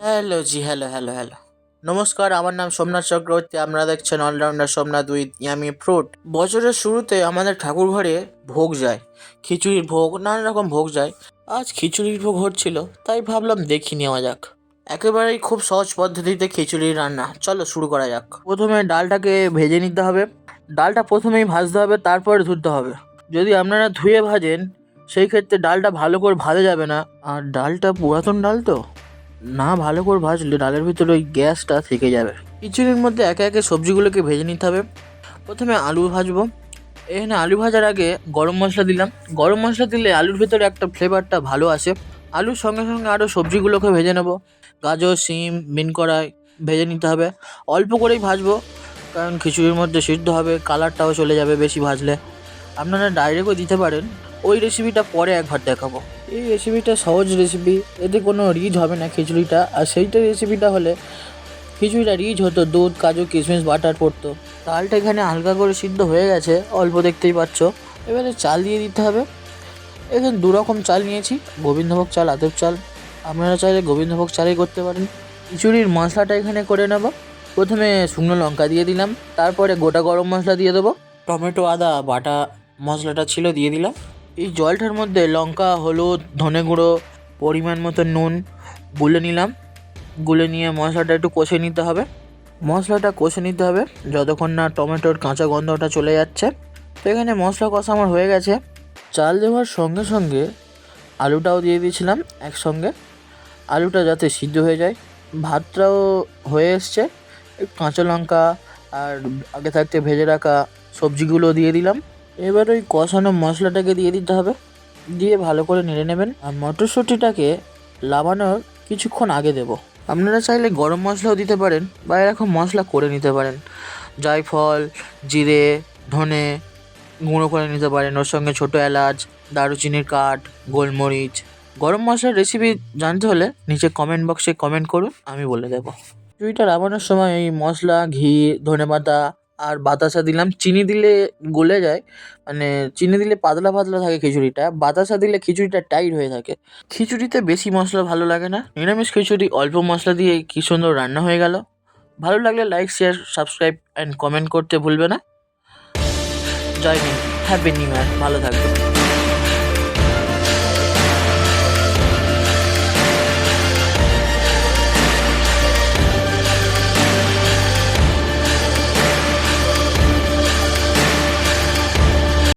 Hello জি hello hello hello নমস্কার, আমার নাম সোমনাথ চক্রবর্তী। আপনারা দেখছেন allrounder Somnath with yummy fruit বছরের শুরুতে আমাদের ঠাকুর ঘরে ভোগ যায়। খিচুড়ির ভোগ, নানা রকম ভোগ যায়। আজ খিচুড়ির ভোগ হচ্ছিল, তাই ভাবলাম দেখি নেওয়া যাক। একেবারেই খুব সহজ পদ্ধতিতে খিচুড়ি রান্না। চলো শুরু করা যাক। প্রথমে ডালটাকে ভেজে নিতে হবে। ডালটা প্রথমেই ভাজতে হবে, তারপরে ধুতে হবে। যদি আপনারা ধুয়ে ভাজেন, সেই ক্ষেত্রে ডালটা ভালো করে ভাজা যাবে না। আর ডালটা পুরাতন ডাল তো? না ভালো করে ভাজলে ডালের ভিতরে ওই গ্যাসটা থেকে যাবে। খিচুড়ির মধ্যে একে একে সবজিগুলোকে ভেজে নিতে হবে। প্রথমে আলু ভাজবো। এখানে আলু ভাজার আগে গরম মশলা দিলাম। গরম মশলা দিলে আলুর ভিতরে একটা ফ্লেভারটা ভালো আসে। আলুর সঙ্গে সঙ্গে আরও সবজিগুলোকে ভেজে নেব। গাজর সিম মিন কড়াই ভেজে নিতে হবে। অল্প করেই ভাজবো, কারণ খিচুড়ির মধ্যে সিদ্ধ হবে, কালারটাও চলে যাবে বেশি ভাজলে। আপনারা ডাইরেক্টও দিতে পারেন। ওই রেসিপিটা পরে একবার দেখাবো। এই রেসিপিটা সহজ রেসিপি এতে কোনো রিচ হবে না খিচুড়িটা। আর সেইটা রেসিপিটা হলে খিচুড়িটা রিচ হতো দুধ, কাজু, কিশমিশ, বাটার পড়তো। ডালটা এখানে হালকা করে সিদ্ধ হয়ে গেছে, অল্প দেখতেই পাচ্ছ। এবারে চাল দিয়ে দিতে হবে। এখানে দু রকম চাল নিয়েছি, গোবিন্দভোগ চাল, আতপ চাল। আপনারা চাইলে গোবিন্দভোগ চালই করতে পারেন। খিচুড়ির মশলাটা এখানে করে নেব। প্রথমে শুকনো লঙ্কা দিয়ে দিলাম, তারপরে গোটা গরম মশলা দিয়ে দেবো। টমেটো, আদা, বাটা মশলাটা ছিল, দিয়ে দিলাম। এই জলটার মধ্যে লঙ্কা, হলুদ, ধনে গুঁড়ো, পরিমাণ মতো নুন গুলে নিলাম। গুলে নিয়ে মশলাটা একটু কষে নিতে হবে। মশলাটা কষে নিতে হবে যতক্ষণ না টমেটোর কাঁচা গন্ধটা চলে যাচ্ছে। তো এখানে মশলা কষা আমার হয়ে গেছে। চাল দেওয়ার সঙ্গে সঙ্গে আলুটাও দিয়ে দিয়েছিলাম একসঙ্গে। আলুটা যাতে সিদ্ধ হয়ে যায়। ভাতটাও হয়ে এসছে। কাঁচা লঙ্কা আর আগে থাকতে ভেজে রাখা সবজিগুলো দিয়ে দিলাম। এবার ওই কষানো মশলাটাকে দিয়ে দিতে হবে। দিয়ে ভালো করে নেড়ে নেবেন। আর মটরশুঁটিটাকে লাবানোর কিছুক্ষণ আগে দেব। আপনারা চাইলে গরম মশলাও দিতে পারেন বা এরকম মশলা করে নিতে পারেন। জায়ফল, জিরে, ধনে গুঁড়ো করে নিতে পারেন। ওর সঙ্গে ছোটো এলাচ, দারুচিনির কাঠ, গোলমরিচ। গরম মশলার রেসিপি জানতে হলে নিচে কমেন্ট বক্সে কমেন্ট করুন, আমি বলে দেবো। চুইটা রাবানোর সময় এই মশলা, ঘি, ধনেপাতা আর বাতাসা দিলাম। চিনি দিলে গলে যায়। মানে চিনি দিলে পাতলা পাতলা থাকে খিচুড়িটা। বাতাসা দিলে খিচুড়িটা টাইট হয়ে থাকে। খিচুড়িতে বেশি মশলা ভালো লাগে না। নিরামিষ খিচুড়ি অল্প মশলা দিয়ে কী সুন্দর রান্না হয়ে গেল। ভালো লাগলে like share subscribe and comment করতে ভুলবে না। জয় হ্যাপি নিউ ইয়ার ভালো থাকবে